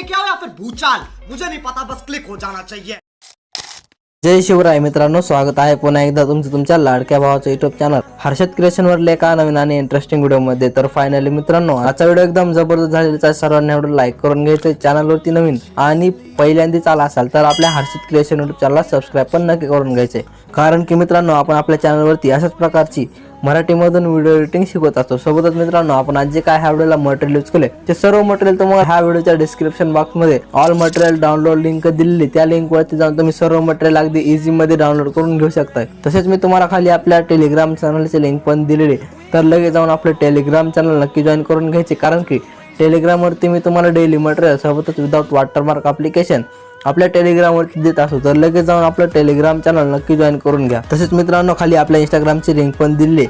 लेके आओ हो या फिर भूचाल? मुझे नहीं पता बस क्लिक हो जाना चाहिए। जय शिवराय मित्रांनो स्वागत आहे पुन्हा एकदा तुमचं तुमच्या लाडक्या भावाचं युट्यूब चॅनल हर्षद क्रिएशनवर लेखा नवीन आणि इंटरेस्टिंग व्हिडिओमध्ये तर फायनली मित्रांनो आजचा व्हिडिओ एकदम जबरदस्त झालेला सर्वांनी एवढं लाईक करून घ्यायचं चॅनलवरती नवीन आणि पहिल्यांदाच आला असाल तर आपल्या हर्षद क्रिएशन युट्यूब चॅनलला सबस्क्राईब पण नक्की करून घ्यायचे कारण की मित्रांनो आपण आपल्या चॅनलवरती अशाच प्रकारची मराठीमधून व्हिडिओ एडिटिंग शिकवत असतो. सोबतच मित्रांनो आपण आज जे काय ह्या व्हिडिओला मटेरियल यूज केले ते सर्व मटेरियल तुम्हाला ह्या व्हिडिओच्या डिस्क्रिप्शन बॉक्समध्ये ऑल मटेरियल डाउनलोड लिंक दिलेली त्या लिंक वरती जाऊन तुम्ही सर्व मटेरियल अगदी इझी मध्ये डाउनलोड करून घेऊ शकताय. तसेच मी तुम्हाला खाली आपल्या टेलिग्राम चॅनलची लिंक पण दिलेली तर लगेच जाऊन आपलं टेलिग्राम चॅनल नक्की जॉईन करून घ्यायचे. कारण की टेलिग्रामवरती मी तुम्हाला डेली मटेरियल सोबतच विदाउट वॉटरमार्क अप्लिकेशन आपल्या टेलिग्रामवरती देत असू तर लगेच जाऊन आपलं टेलिग्राम चॅनल नक्की जॉईन करून घ्या. तसेच मित्रांनो खाली आपल्या इंस्टाग्रामची लिंक पण दिली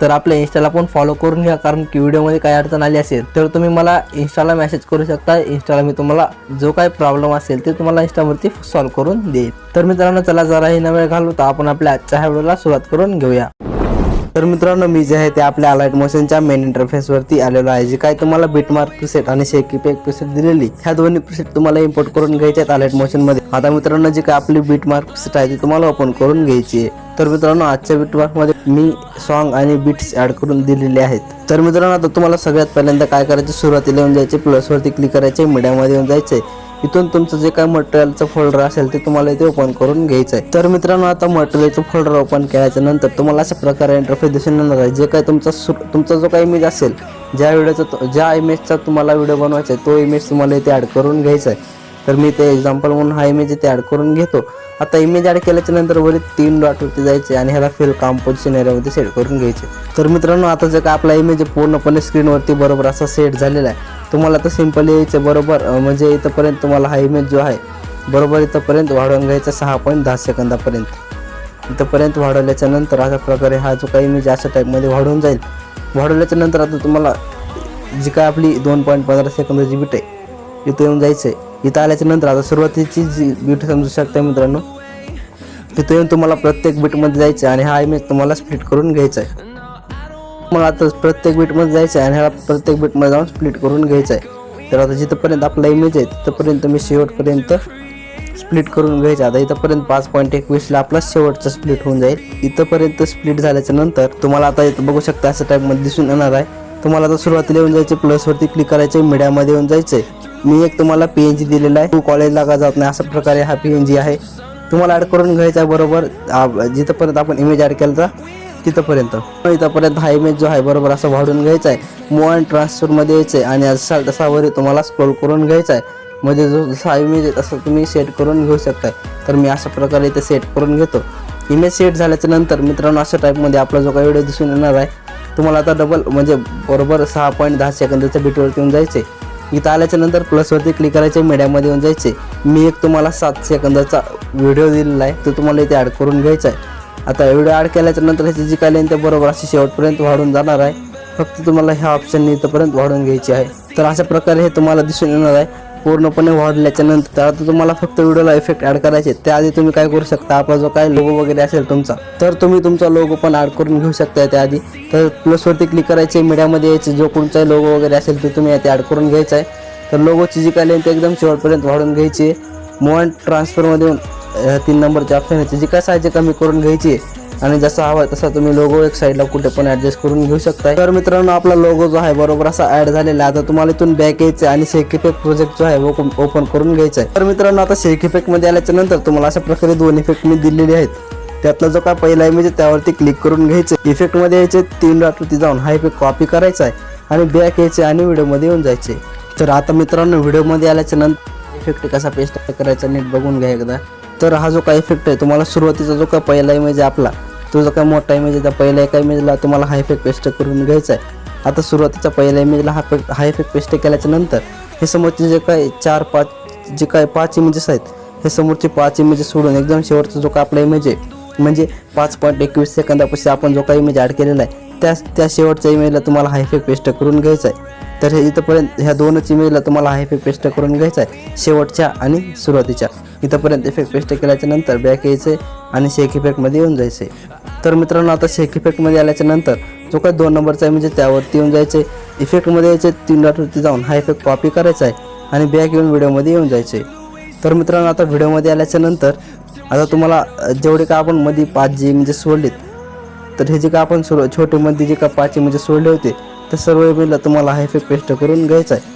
तर आपल्या इन्स्टाला पण फॉलो करून घ्या कारण की व्हिडिओमध्ये काही अडचण आली असेल तर तुम्ही मला इंस्टाला मेसेज करू शकता. इंस्टाला मी तुम्हाला जो काही प्रॉब्लेम असेल ते तुम्हाला इंस्टावरती सॉल्व करून देईल. तर मित्रांनो चला जराही न वेळ घालू तर आपण आपल्या आजच्या ह्या व्हिडिओला सुरुवात करून घेऊया. तर मित्रांनो मी जे आहे ते आपल्या अलाइट मोशनच्या मेन इंटरफेसवरती आलेलो आहे जे काय तुम्हाला बिटमार्क प्रिसेट आणि शेकी पेक प्रिसेट दिलेली ह्या दोन्ही प्रिसेट तुम्हाला इम्पोर्ट करून घ्यायचे आहेत अलाइट मोशनमध्ये. आता मित्रांनो जी काय आपली बिटमार्क प्रिसेट आहे ती तुम्हाला ओपन करून घ्यायची आहे. तर मित्रांनो आजच्या बिटमार्कमध्ये मी सॉन्ग आणि बीट्स ऍड करून दिलेले आहेत. तर मित्रांनो आता तुम्हाला सगळ्यात पहिल्यांदा काय करायचे? सुरुवातीला येऊन जायचे प्लस वरती क्लिक करायचे मीडियामध्ये येऊन जायचे. इथून तुमचं जे काय मटेरियलचं फोल्डर असेल ते तुम्हाला इथे ओपन करून घ्यायचं आहे तर मित्रांनो आता मटेरियलचं फोल्डर ओपन केल्याच्यानंतर तुम्हाला अशा प्रकारे इंटरफेस दिसून येणार आहे. जे काय तुमचा सु- तुमचा जो काही इमेज असेल ज्या व्हिडिओचा ज्या इमेजचा तुम्हाला व्हिडिओ बनवायचा आहे तो इमेज तुम्हाला इथे ॲड करून घ्यायचा आहे. तर मी ते एक्झाम्पल म्हणून हा इमेज इथे ॲड करून घेतो. आता इमेज ॲड केल्याच्यानंतर वरील तीन डॉटवरती जायचे आणि ह्याला फिल कॉम्पोजिशन एरियामध्ये सेट करून घ्यायचे. तर मित्रांनो आता जे का आपला इमेज आहे पूर्णपणे स्क्रीनवरती बरोबर असा सेट झालेला आहे तुम्हाला तर सिंपल यायचं बरोबर. म्हणजे इथंपर्यंत तुम्हाला हा इमेज जो आहे बरोबर इथंपर्यंत वाढवून घ्यायचा सहा पॉईंट दहा सेकंदापर्यंत. इथंपर्यंत वाढवल्याच्या नंतर अशा प्रकारे हा जो काही इमेज अशा टाईपमध्ये वाढून जाईल. वाढवल्याच्या नंतर आता तुम्हाला जी काय आपली दोन पॉईंट पंधरा सेकंद जी बीट आहे इथं येऊन जायचं आहे इथं आल्याच्यानंतर आता सुरुवातीची जी बीट समजू शकता मित्रांनो तिथं येऊन तुम्हाला प्रत्येक बीटमध्ये जायचं आहे आणि हा इमेज तुम्हाला स्प्लिट करून घ्यायचा आहे. मग आता प्रत्येक बीटमध्ये जायचं आहे आणि ह्याला प्रत्येक बीटमध्ये जाऊन स्प्लिट करून घ्यायचं आहे. तर आता जिथंपर्यंत आपला इमेज आहे तिथंपर्यंत मी शेवटपर्यंत स्प्लिट करून घ्यायचं आता इथंपर्यंत पाच पॉईंट एकवीसला आपला शेवटचा स्प्लिट होऊन जाईल. इथंपर्यंत स्प्लिट झाल्याच्यानंतर तुम्हाला आता इथं बघू शकता असं टाईपमध्ये दिसून येणार आहे. तुम्हाला आता सुरुवातीला येऊन जायचं प्लसवरती क्लिक करायचं मीडियामध्ये येऊन जायचं आहे मी एक तुम्हाला पी एन जी दिलेला आहे. तू कॉलेजला का जात नाही? अशा प्रकारे हा पी एन जी आहे. तुम्हाला ॲड करून घ्यायचा आहे बरोबर. जिथंपर्यंत आपण इमेज ॲड केला तिथंपर्यंत. इथंपर्यंत हा इमेज जो आहे बरोबर असं वाढून घ्यायचा आहे. मूव अँड ट्रान्सफरमध्ये यायचं आहे आणि असा तसावर तुम्हाला स्क्रोल करून घ्यायचा आहे. म्हणजे जो जसा इमेज आहे तसं तुम्ही सेट करून घेऊ शकताय. तर मी अशा प्रकारे इथे सेट करून घेतो. इमेज सेट झाल्याच्यानंतर मित्रांनो अशा टाईपमध्ये आपला जो काही व्हिडिओ दिसून येणार आहे तुम्हाला आता डबल म्हणजे बरोबर सहा पॉईंट दहा सेकंदाच्या बीटवरती येऊन जायचे इथं आल्याच्यानंतर प्लसवरती क्लिक करायचे मीडियामध्ये येऊन जायचे. मी एक तुम्हाला सात सेकंदाचा व्हिडिओ दिलेला आहे तो तुम्हाला इथे ॲड करून घ्यायचा आहे. आता व्हिडिओ ॲड केल्याच्यानंतर ह्याची जी काय ते बरोबर अशी शेवटपर्यंत वाढून जाणार आहे. फक्त तुम्हाला ह्या ऑप्शनने इथंपर्यंत वाढून घ्यायची आहे. तर अशा प्रकारे हे तुम्हाला दिसून येणार आहे. पूर्णपणे वाढल्याच्या नंतर आता तुम्हाला फक्त व्हिडिओला इफेक्ट ॲड करायचे त्याआधी तुम्ही काय करू शकता? आपला जो काय लोगो वगैरे असेल तुमचा तर तुम्ही तुमचा लोगो पण ॲड करून घेऊ शकता त्याआधी. तर प्लसवरती क्लिक करायचे मीडियामध्ये यायचे जो कोणताही लोगो वगैरे असेल तो तुम्ही यात ॲड करून घ्यायचा आहे. तर लोगोची जी काय लेंथ एकदम शेवटपर्यंत वाढून घ्यायची आहे. मूव ट्रान्सफरमध्ये तीन नंबरची ऑप्शन आहे. जी काय साईज कमी करून घ्यायची आहे. आणि जसा हवा तसा तुम्ही लोगो एक साईडला कुठे पण ॲडजस्ट करून घेऊ शकता तर मित्रांनो आपला लोगो जो आहे बरोबर असा ॲड झालेला आहे. आता तुम्हाला इथून बॅक यायचं आहे आणि शेक इफेक्ट प्रोजेक्ट जो आहे ओपन करून घ्यायचा आहे. तर मित्रांनो आता शेक इफेक्टमध्ये आल्याच्यानंतर तुम्हाला अशा प्रकारे दोन इफेक्ट मी दिलेले आहेत. त्यातला जो काय पहिला इमेज आहे त्यावरती क्लिक करून घ्यायचं इफेक्टमध्ये यायचे तीन डॉटवरती जाऊन हा इफेक्ट कॉपी करायचा आहे आणि बॅक यायचे आणि व्हिडिओमध्ये येऊन जायचे तर आता मित्रांनो व्हिडिओमध्ये आल्याच्यानंतर इफेक्ट कसा पेस्ट करायचा नीट बघून घ्या एकदा. तर हा जो काय इफेक्ट आहे तुम्हाला सुरुवातीचा जो काय पहिला इमेज आहे आपला तो जो काय मोठा इमेज आहे म्हणजे त्या पहिल्या एका इमेजला तुम्हाला हाय फेक पेस्ट करून घ्यायचा आहे. आता सुरुवातीच्या पहिल्या इमेजला हा पे हाय फेक पेस्ट केल्याच्यानंतर हे समोरचे जे काय चार पाच जे काय पाच इमेजेस आहेत हे समोरचे पाच इमेजेस सोडून एकदम शेवटचा जो काय आपला इमेज आहे म्हणजे पाच पॉईंट एकवीस सेकंदापासून आपण जो काही इमेज ॲड केलेला आहे त्या त्या शेवटच्या इमेजला तुम्हाला हायफेक इफेक्ट पेस्ट करून घ्यायचा आहे. तर हे इथंपर्यंत ह्या दोनच इमेजला तुम्हाला हायफेक इफेक्ट पेस्ट करून घ्यायचा आहे शेवटच्या आणि सुरुवातीच्या. इथंपर्यंत इफेक्ट पेस्ट केल्याच्यानंतर बॅक आहे आणि शेक इफेक्टमध्ये येऊन जायचे तर मित्रांनो आता शेक इफेक्टमध्ये आल्याच्यानंतर जो काही दोन नंबरचा आहे म्हणजे त्यावरती येऊन जायचे. इफेक्टमध्ये यायचे तीन डॉटवरती जाऊन. हा इफेक्ट कॉपी करायचा आहे आणि बॅक येऊन व्हिडिओमध्ये येऊन जायचे. तर मित्रांनो आता व्हिडिओमध्ये आल्याच्यानंतर आता तुम्हाला जेवढे का आपण मध्ये पाच जी म्हणजे सोडलेत तर हे जे का आपण सुरू छोटेमध्ये जे का पाच म्हणजे सोडले होते तर सर्व वेळेला तुम्हाला हा इफेक्ट पेस्ट करून घ्यायचा आहे.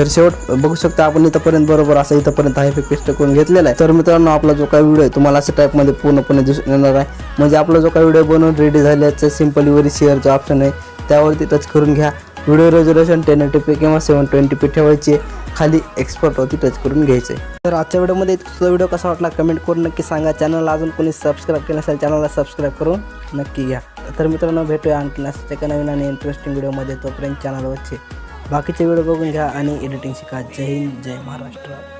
तर शेवट बघू शकता आपण इथंपर्यंत बरोबर असं इथंपर्यंत हा इफेक्ट पेस्ट करून घेतलेला आहे. तर मित्रांनो आपला जो काही व्हिडिओ आहे तुम्हाला अशा टाईपमध्ये पूर्णपणे दिसून येणार आहे. म्हणजे आपला जो काही व्हिडिओ बनवून रेडी झाल्याचं सिम्पली वरी शेअरचं ऑप्शन आहे त्यावरती टच करून घ्या. Video resolution ten eighty P किंवा सेवन ट्वेंटी पी ठेवायची खाली एक्सपर्टवरती टच करून घ्यायचे तर आजच्या व्हिडिओमध्ये तुझा व्हिडिओ कसा वाटला कमेंट करून नक्की सांगा. चॅनलला अजून कोणी सबस्क्राईब केलं असेल चॅनलला सबस्क्राईब करून नक्की घ्या. तर मित्रांनो भेटूया आणखी नसते नवीन आणि इंटरेस्टिंग व्हिडिओमध्ये तोपर्यंत चॅनलवरचे बाकीचे व्हिडिओ बघून घ्या आणि एडिटिंग शिका. जय हिंद जय महाराष्ट्र.